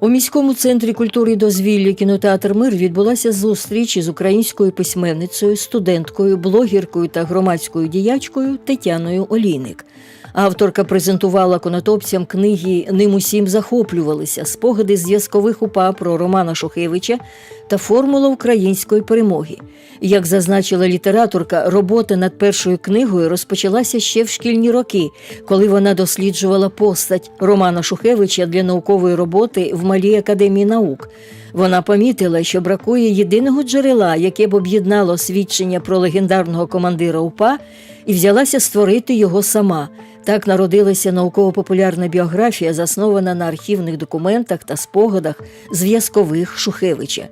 У міському центрі культури і дозвілля кінотеатр Мир відбулася зустріч із українською письменницею, студенткою, блогеркою та громадською діячкою Тетяною Олійник. Авторка презентувала конотопцям книги Ним усім захоплювалися спогади зв'язкових упа про Романа Шухевича та формула української перемоги. Як зазначила літераторка, робота над першою книгою розпочалася ще в шкільні роки, коли вона досліджувала постать Романа Шухевича для наукової роботи в Малій академії наук. Вона помітила, що бракує єдиного джерела, яке б об'єднало свідчення про легендарного командира УПА, і взялася створити його сама. Так народилася науково-популярна біографія, заснована на архівних документах та спогадах зв'язкових Шухевича.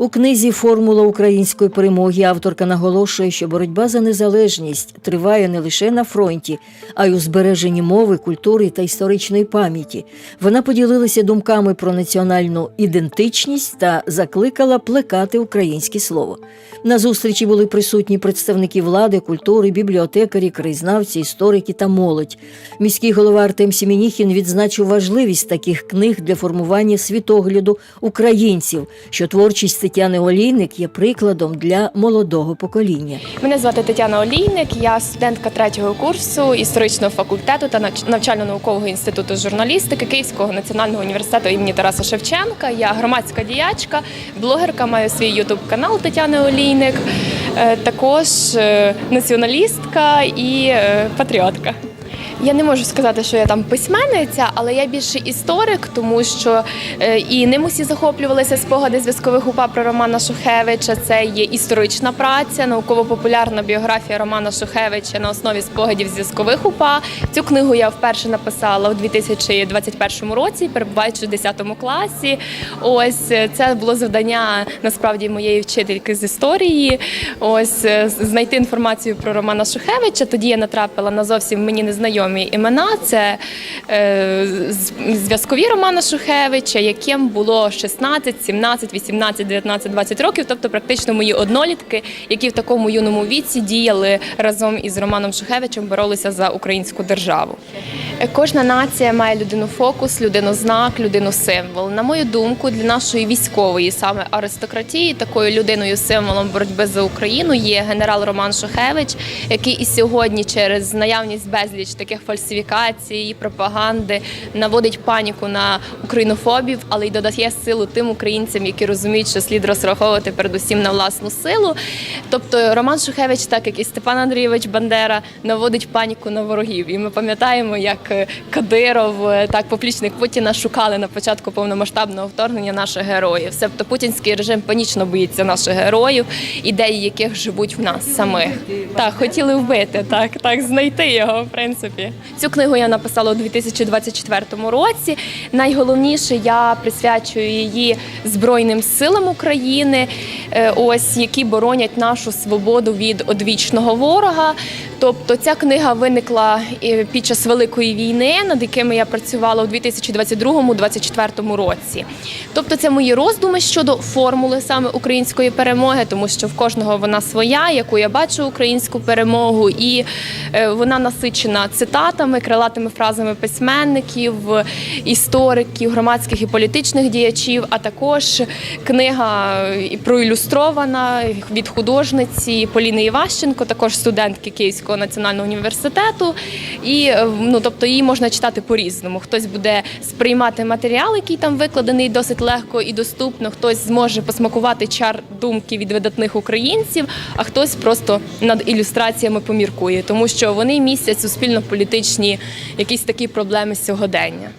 У книзі Формула української перемоги авторка наголошує, що боротьба за незалежність триває не лише на фронті, а й у збереженні мови, культури та історичної пам'яті. Вона поділилася думками про національну ідентичність та закликала плекати українське слово. На зустрічі були присутні представники влади, культури, бібліотекарі, краєзнавці, історики та молодь. Міський голова Артем Сімініхін відзначив важливість таких книг для формування світогляду українців, що творчість Тетяни Олійник є прикладом для молодого покоління. Мене звати Тетяна Олійник, я студентка третього курсу історичного факультету та навчально-наукового інституту журналістики Київського національного університету імені Тараса Шевченка. Я громадська діячка, блогерка, маю свій ютуб канал Тетяни Олійник, е, також е, націоналістка і е, патріотка. Я не можу сказати, що я там письменниця, але я більше історик, тому що е, і ним усі захоплювалися спогади зв'язкових упа про Романа Шухевича. Це є історична праця, науково-популярна біографія Романа Шухевича на основі спогадів зв'язкових упа. Цю книгу я вперше написала у 2021 році, перебуваючи в 10 класі. Ось е, це було завдання насправді моєї вчительки з історії. Ось е, знайти інформацію про Романа Шухевича. Тоді я натрапила на зовсім мені незнайомі імена. Це е, зв'язкові Романа Шухевича, яким було 16, 17, 18, 19, 20 років, тобто практично мої однолітки, які в такому юному віці діяли разом із Романом Шухевичем, боролися за українську державу. Е, Кожна нація має людину фокус, людину знак, людину символ. На мою думку, для нашої військової саме аристократії такою людиною символом боротьби за Україну є генерал Роман Шухевич, який і сьогодні через наявність безліч таких фальсифікацій пропаганди наводить паніку на українофобів, але й додає силу тим українцям, які розуміють, що слід розраховувати передусім на власну силу. Тобто Роман Шухевич, так як і Степан Андрійович Бандера, наводить паніку на ворогів. І ми пам'ятаємо, як е, Кадиров, е, так поплічник Путіна шукали на початку повномасштабного вторгнення наших героїв. Себто путінський режим панічно боїться наших героїв, ідеї яких живуть в нас самих. Так, хотіли вбити, так, так, знайти його, в принципі. Цю книгу я написала у 2024 році. Найголовніше я присвячую її Збройним силам України, е, ось які боронять нашу свободу від одвічного ворога. Тобто ця книга виникла е, під час великої війни, над якими я працювала у 2022-2024 році. Тобто, це мої роздуми щодо формули саме української перемоги, тому що в кожного вона своя, яку я бачу українську перемогу, і е, вона насичена цитатами, крилатими фразами письменників, істориків, громадських і політичних діячів. А також книга проілюстрована від художниці Поліни Іващенко, також студентки Київського національного університету. І е, ну, тобто її можна читати по-різному. Хтось буде сприймати матеріал, який там викладений досить легко і доступно. Хтось зможе посмакувати чар думки від видатних українців, а хтось просто над ілюстраціями поміркує, тому що вони містять суспільно-політичні якісь такі проблеми сьогодення.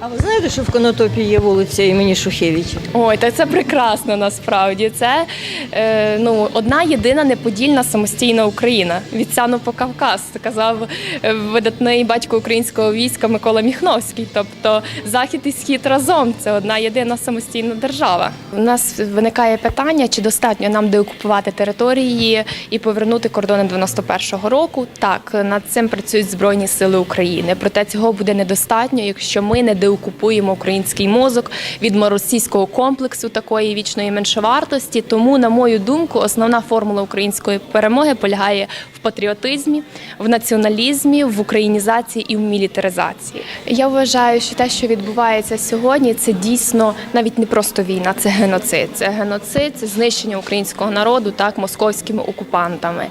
А ви знаєте, що в Конотопі є вулиця імені Шухевича? Ой, та це прекрасно насправді. Це е, ну, одна єдина неподільна самостійна Україна. Від Сяну по Кавказ, казав е, видатний батько українського війська Микола Міхновський. Тобто захід і схід разом це одна єдина самостійна держава. У нас виникає питання, чи достатньо нам деокупувати території і повернути кордони 91-го року. Так, над цим працюють Збройні Сили України. Проте цього буде недостатньо, якщо ми не деокупуємо український мозок від російського комплексу такої вічної меншовартості. Тому, на мою думку, основна формула української перемоги полягає патріотизмі, в націоналізмі, в українізації і в мілітаризації. Я вважаю, що те, що відбувається сьогодні, це дійсно навіть не просто війна, це геноцид. Це геноцид, це знищення українського народу так московськими окупантами.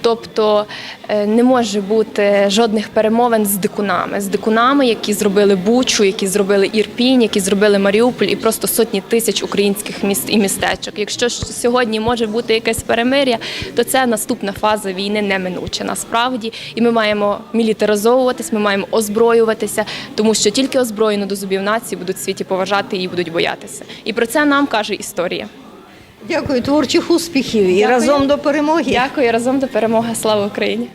Тобто е, не може бути жодних перемовин з дикунами, з дикунами, які зробили Бучу, які зробили Ірпінь, які зробили Маріуполь і просто сотні тисяч українських міст і містечок. Якщо сьогодні може бути якесь перемир'я, то це наступна фаза війни неминуча насправді. І ми маємо мілітаризовуватись, ми маємо озброюватися, тому що тільки озброєно до зубів нації будуть в світі поважати і будуть боятися. І про це нам каже історія. Дякую, творчих успіхів і Дякую. разом до перемоги. Дякую разом до перемоги. Слава Україні!